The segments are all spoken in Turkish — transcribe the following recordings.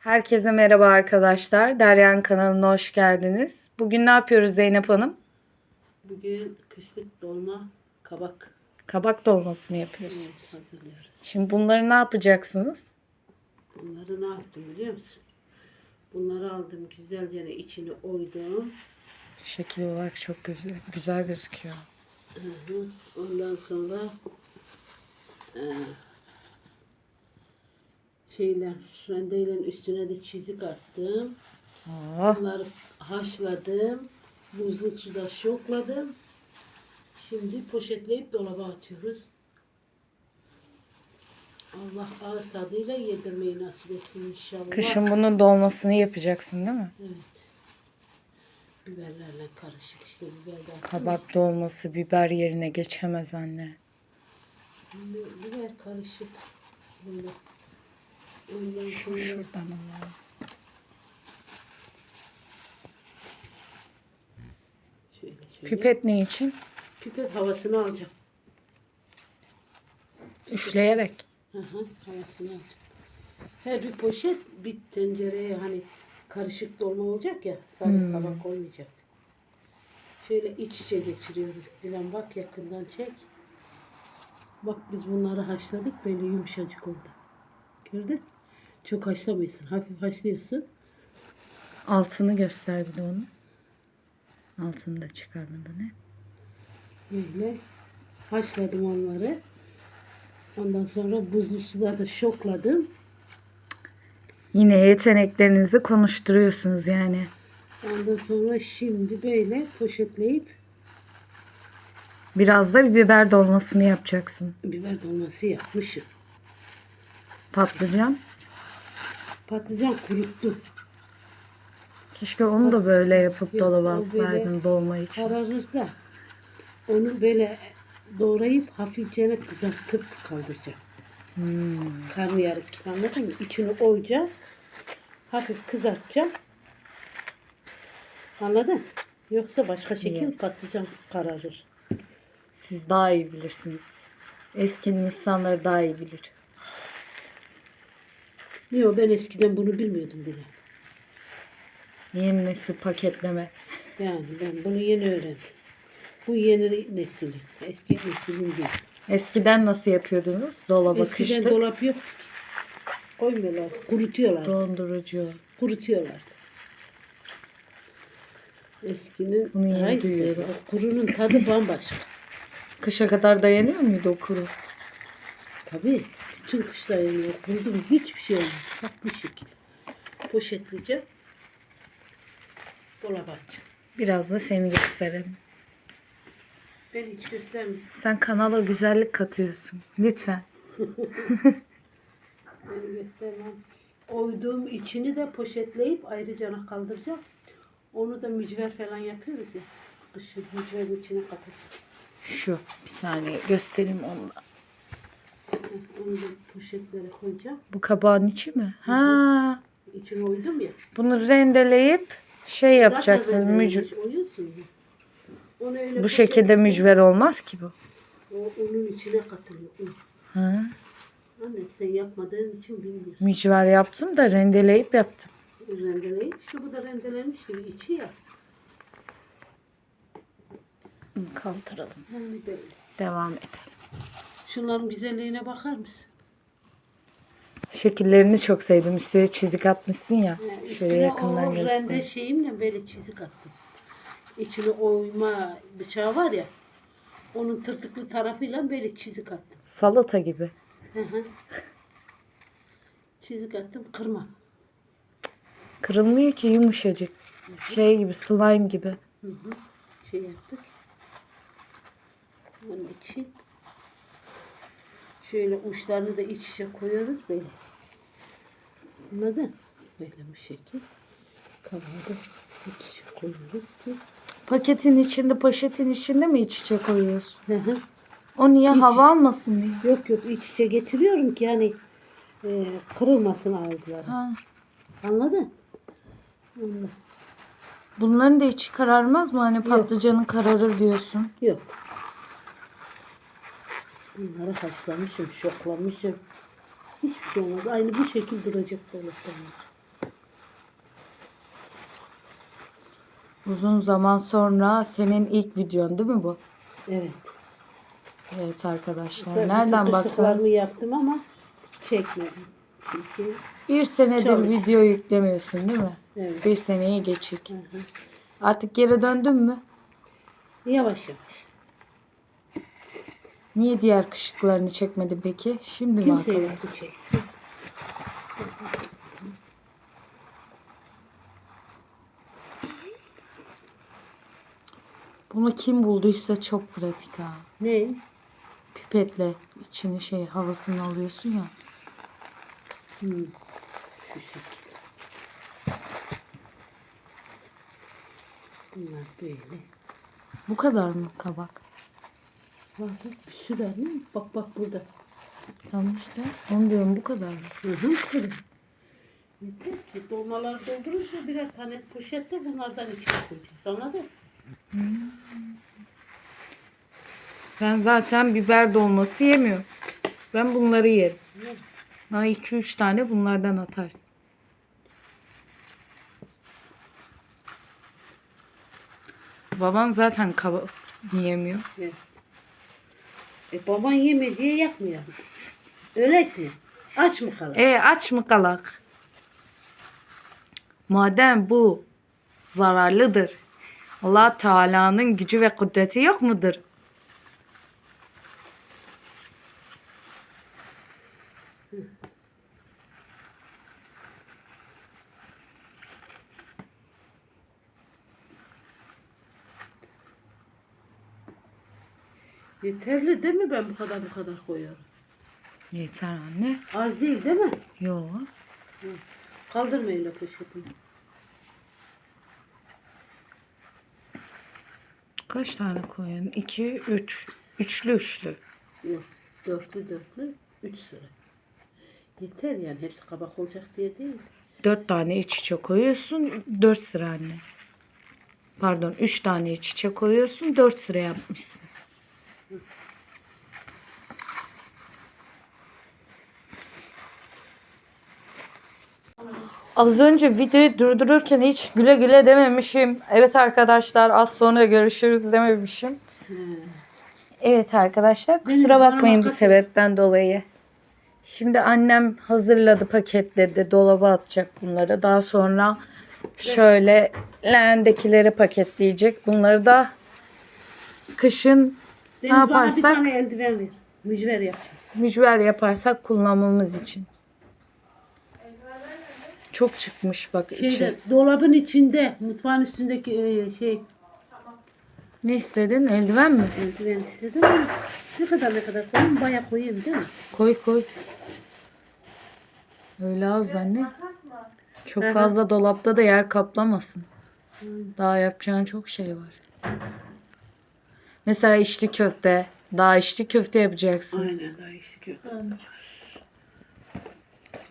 Herkese merhaba arkadaşlar. Deryan kanalına hoş geldiniz. Bugün ne yapıyoruz Zeynep Hanım? Bugün kışlık dolma kabak Kabak dolması mı yapıyoruz? evet, hazırlıyoruz. Şimdi bunları ne yapacaksınız? Bunları ne yaptım biliyor musun? Bunları aldım güzelce içini oydum. Şekil olarak çok güzel, güzel gözüküyor. Hı hı. Ondan sonra e, şeyler rendeyle üstüne de çizik attım. Oh, Bunları haşladım. Buzlu suda şokladım. Şimdi poşetleyip dolaba atıyoruz. Allah ağız tadıyla yedirmeyi nasip etsin inşallah. kışın bunun dolmasını yapacaksın değil mi? Evet. Biberlerle karışık işte biber de. Kabak dolması biber yerine geçemez anne. Bi- Biber karışık. Bunda. Şuradan alalım. şöyle şöyle. Pipet ne için? Pipet havasını alacağım. Üfleyerek. Hı hı, havasını alacağım. Her bir poşet bir tencereye hani karışık dolma olacak ya. Sadece Hmm. kabak olmayacak. Şöyle iç içe geçiriyoruz. Dilan bak yakından çek. Bak biz bunları haşladık böyle yumuşacık oldu. Gördün? Çok haşlamıyorsun. Hafif haşlıyorsun. Altını göster bir de onu. Altını da çıkarmadan ne? Böyle haşladım onları. Ondan sonra buzlu suda da şokladım. Yine yeteneklerinizi konuşturuyorsunuz yani. Ondan sonra şimdi böyle poşetleyip Biraz da bir biber dolmasını yapacaksın. biber dolması yapmışım. Patlıcan. Patlıcan kuruttum. Keşke onu da böyle yapıp Yok, dolaba o böyle dolma için. Kararır da onu böyle doğrayıp hafifçe kızartıp kaldıracağım. Hmm. Karnıyarık anladın mı? İçini oyacağım. Hafif kızartacağım. Anladın? Yoksa başka şekil Yes. patlıcan kararır. Siz daha iyi bilirsiniz. Eski insanları daha iyi bilir. Yok ben eskiden bunu bilmiyordum bile. Yeni nesil paketleme. Yani ben bunu yeni öğrendim. Bu yeni neslin. Eski neslin değil. Eskiden nasıl yapıyordunuz? Dolaba Eskiden kışlık. dolap yok. Koymuyorlar. Kurutuyorlar. Dondurucu. Kurutuyorlar. Eskinin Bunu yeni Ay, duyuyorum. o kurunun tadı bambaşka. Kışa kadar dayanıyor muydu o kuru? Tabii. Bütün kışlar yanıyor. Kurudum hiçbir şey olmaz. Bak bu şekil. Poşetleyeceğim. Dolaba atacağım. Biraz da seni gösterelim. Ben hiç göstermiyorum. Sen kanala güzellik katıyorsun. Lütfen. Beni göstermem. Oyduğum içini de poşetleyip ayrıca kaldıracağım. Onu da mücver falan yapıyoruz ya. Kışın mücverin içine katacağım. Şu. Bir saniye göstereyim onu da. Onu da poşetlere koyacağım. Bu kabağın içi mi? Ha. İçine oydum ya. Bunu rendeleyip şey yapacaksın. Zaten Mücver. rendelenmiş, Oyuyorsun ya. Onu öyle Bu şekilde mücver olmaz ki bu. O unun içine katılıyor. Un. Ha. Anne sen yapmadığın için bilmiyorsun. Mücver yaptım da rendeleyip yaptım. Rendeleyip şu bu da rendelenmiş gibi içi ya. Bunu kaldıralım. Böyle. Devam edelim. Şunların güzelliğine bakar mısın? Şekillerini çok sevdim. Üstüne çizik atmışsın ya. Yani Şöyle yakından o rende göster. şeyimle böyle çizik attım. İçine oyma bıçağı var ya. Onun tırtıklı tarafıyla böyle çizik attım. Salata gibi. Hı hı. çizik attım kırma. Kırılmıyor ki yumuşacık. Şey gibi slime gibi. Hı hı. Şey yaptık. Onun için şöyle uçlarını da iç içe koyuyoruz böyle. Anladın? Böyle bu şekil. Kabağı iç içe koyuyoruz ki. Paketin içinde, poşetin içinde mi iç içe koyuyorsun? Hı hı. O niye İç- hava almasın diye. Yok yok iç içe getiriyorum ki yani e, kırılmasın ağızları. Ha. Anladın? Anladım. Bunların da içi kararmaz mı? Hani patlıcanın kararır diyorsun. Yok. Bunları haşlamışım, şoklamışım. Hiçbir şey olmaz. Aynı bu şekil duracak balıklar. Uzun zaman sonra senin ilk videon değil mi bu? Evet. Evet arkadaşlar. Tabii Nereden baksanız. yaptım ama çekmedim. Çünkü bir senedir Çok. video yüklemiyorsun değil mi? Evet. Bir seneyi geçik. Hı hı. Artık geri döndün mü? Yavaş yavaş. Niye diğer kışıklarını çekmedin peki? Şimdi mi Kim akıllı? çekti? Bunu kim bulduysa çok pratik ha. Ne? Pipetle içini şey havasını alıyorsun ya. Hmm. Bunlar böyle. Bu kadar mı kabak? Var bak bir sürü anne. Bak bak burada. Tamam işte. Onu diyorum bu kadar? Hı hı. Yeter ki dolmaları doldurursa birer tane poşette bunlardan içine koyacağız. Anladın? Ben zaten biber dolması yemiyorum. Ben bunları yerim. Ne? Bana 2-3 tane bunlardan atarsın. Babam zaten kaba yiyemiyor. Evet. E baban yeme diye yapmıyor. Öyle mi? Aç mı kalır? E aç mı kalak? Madem bu zararlıdır. Allah Teala'nın gücü ve kudreti yok mudur? Yeterli değil mi ben bu kadar bu kadar koyuyorum? Yeter anne. Az değil değil mi? Yok. Kaldırma öyle poşetini. Kaç tane koyun? 2, 3. Üçlü üçlü. Yok. Dörtlü dörtlü. Üç sıra. Yeter yani. Hepsi kabak olacak diye değil. 4 tane iç içe koyuyorsun. 4 sıra anne. Pardon 3 tane iç içe koyuyorsun. 4 sıra yapmışsın. Az önce videoyu durdururken hiç güle güle dememişim. Evet arkadaşlar az sonra görüşürüz dememişim. Evet arkadaşlar kusura bakmayın makas- sebepten dolayı. Şimdi annem hazırladı paketledi dolaba atacak bunları. Daha sonra şöyle leğendekileri paketleyecek. Bunları da kışın Deniz Ne bana bir yaparsak? tane eldiven ver. Mücver yapacağım. mücver yaparsak kullanmamız için. Çok çıkmış bak içi. Şeyde, dolabın içinde, mutfağın üstündeki e, şey Ne istedin? Eldiven mi? eldiven istedim ne kadar ne kadar koyayım? Bayağı koyayım değil mi? Koy koy. Öyle az anne. Çok hı. fazla dolapta da yer kaplamasın. Daha yapacağın çok şey var. Mesela içli köfte. Daha içli köfte yapacaksın. Aynen daha işte köfte.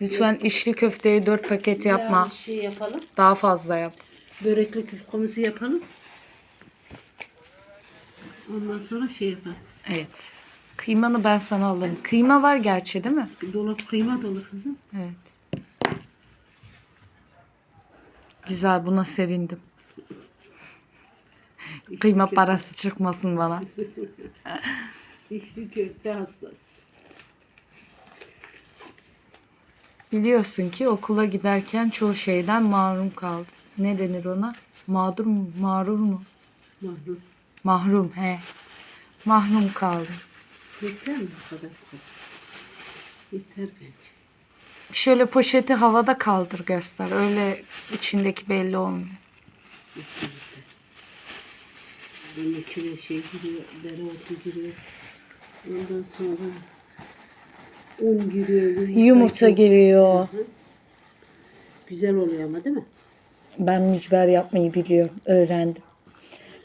Lütfen içli köfteyi 4 paket yapma. Ya bir şey yapalım. Daha fazla yap. Börekli küfkomuzu yapalım. Ondan sonra şey yaparız. Evet. Kıymanı ben sana alırım. Kıyma var gerçi değil mi? Dolap kıyma dolu kızım. Evet. Güzel buna sevindim. Kıyma parası çıkmasın bana. İçli köfte hassas. Biliyorsun ki okula giderken çoğu şeyden mahrum kaldı. Ne denir ona? Mağdur mu? Mağrur mu? Mahrum. Mahrum he. Mahrum kaldım. Yeter mi bu kadar? Yeter bence. Şöyle poşeti havada kaldır göster. Öyle içindeki belli olmuyor. Yeter yeter. Bunun içine şey giriyor, dereotu giriyor. Ondan sonra un giriyor. Yumurta giriyor. Hı. Güzel oluyor ama değil mi? Ben mücver yapmayı biliyorum. Öğrendim.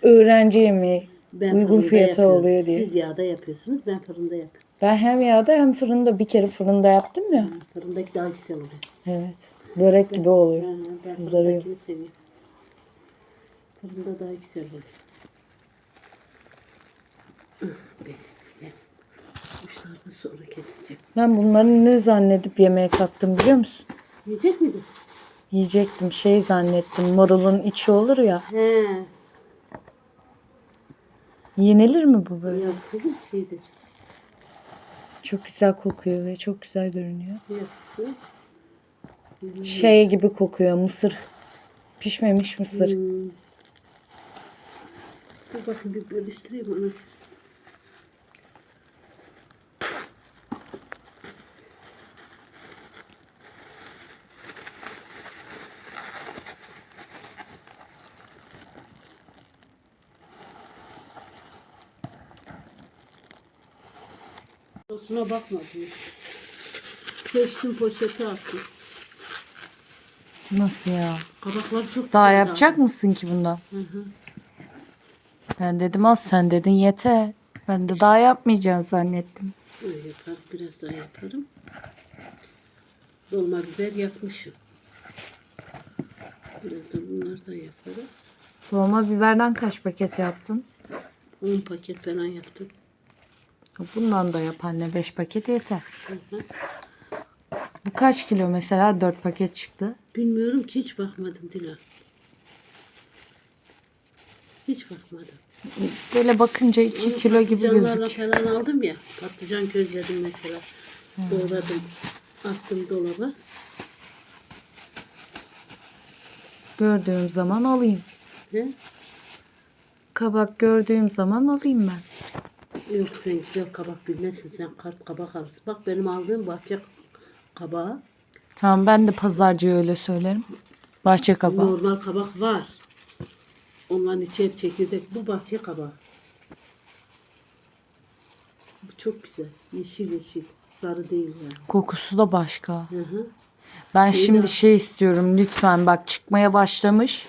Öğrenci yemeği. Ben Uygun fiyatı yapıyorum. oluyor diye. Siz yağda yapıyorsunuz, ben fırında yapıyorum. Ben hem yağda hem fırında bir kere fırında yaptım ya. Ha, Fırındaki daha güzel oluyor. Evet. Börek gibi oluyor. Ha, ben Kızarıyor. fırındakini seviyorum. Fırında daha güzel oluyor. Benim sonra keseceğim. Ben bunları ne zannedip yemeğe kalktım biliyor musun? Yiyecek miydin? Yiyecektim şey zannettim. Marulun içi olur ya. He. Yenilir mi bu böyle? Yaptığım şeydir. Çok güzel kokuyor ve çok güzel görünüyor. Yaptım. Şey gibi kokuyor mısır. Pişmemiş mısır. Hmm. Dur bakın bir bölüştüreyim onu. Sosuna bakmadım. Seçtim poşete attım. Nasıl ya? Kabaklar çok Daha güzel yapacak mısın ki bundan? Hı hı. Ben dedim az sen dedin yeter. Ben de daha yapmayacağını zannettim. Öyle yapar, biraz daha yaparım. Dolma biber yapmışım. Biraz da bunlardan yaparım. Dolma biberden kaç paket yaptın? 10 paket falan yaptım. Bundan da yap anne 5 paket yeter. Hı hı. Bu kaç kilo mesela 4 paket çıktı. Bilmiyorum ki hiç bakmadım Dilan. Hiç bakmadım. Böyle bakınca 2 Onu kilo gibi patlıcanlarla gözüküyor. falan aldım ya. Patlıcan közledim mesela. Doğradım. Attım dolaba. Gördüğüm zaman alayım. He? Kabak gördüğüm zaman alayım ben. Yok sen güzel kabak bilmezsin. Sen kart kabak alırsın. Bak benim aldığım bahçe kabağı. Tamam ben de pazarcıya öyle söylerim. Bahçe kabağı. Normal kabak var. Onların içi hep çekirdek. Bu bahçe kabağı. Bu çok güzel. Yeşil yeşil. Sarı değil yani. Kokusu da başka. Hı hı. Ben Şeyda. şimdi şey istiyorum lütfen bak çıkmaya başlamış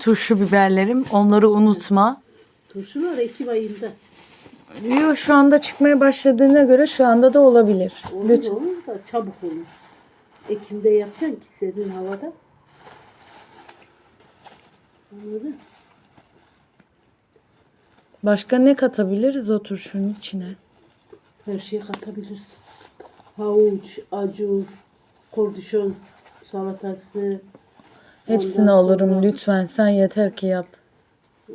turşu biberlerim onları unutma. Turşular Ekim ayında. Yok şu anda çıkmaya başladığına göre şu anda da olabilir. Olur Lütfen. olur da çabuk olur. Ekim'de yapacaksın ki serin havada. Anladın? Başka ne katabiliriz o turşunun içine? Her şeyi katabilirsin. Havuç, acur, kordişon salatası. Hepsini alırım sonra, lütfen sen yeter ki yap. e,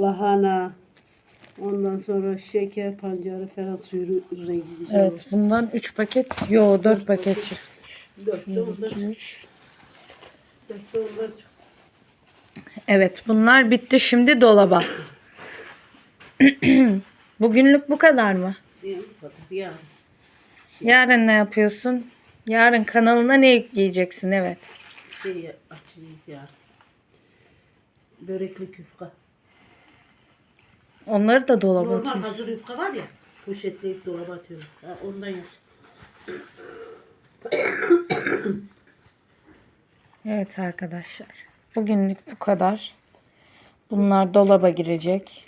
lahana. Ondan sonra şeker pancarı falan suyu rengi güzel Evet bundan 3 paket yo 4 paket çıkmış. olur. Dörtte onlar, 2, 3. dörtte onlar çok Evet bunlar bitti şimdi dolaba. Bugünlük bu kadar mı? Yani Yarın ne yapıyorsun? Yarın kanalına ne yükleyeceksin evet. şey açacağız yarın. Börekli yufka. Onları da dolaba Normal atıyorsun. hazır yufka var ya. Poşetleyip dolaba atıyoruz. Ha, ondan yap. Evet arkadaşlar. Bugünlük bu kadar. Bunlar dolaba girecek.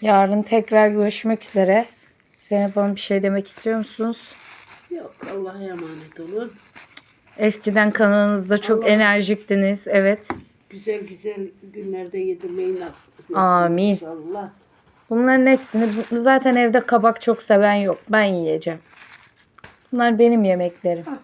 Yarın tekrar görüşmek üzere. Zeynep Hanım bir şey demek istiyor musunuz? Yok Allah'a emanet olun. Eskiden kanalınızda çok Allah- enerjiktiniz. Evet. Güzel güzel günlerde yedirmeyi nasip Amin. İnşallah. Bunların hepsini zaten evde kabak çok seven yok. Ben yiyeceğim. Bunlar benim yemeklerim. Hah,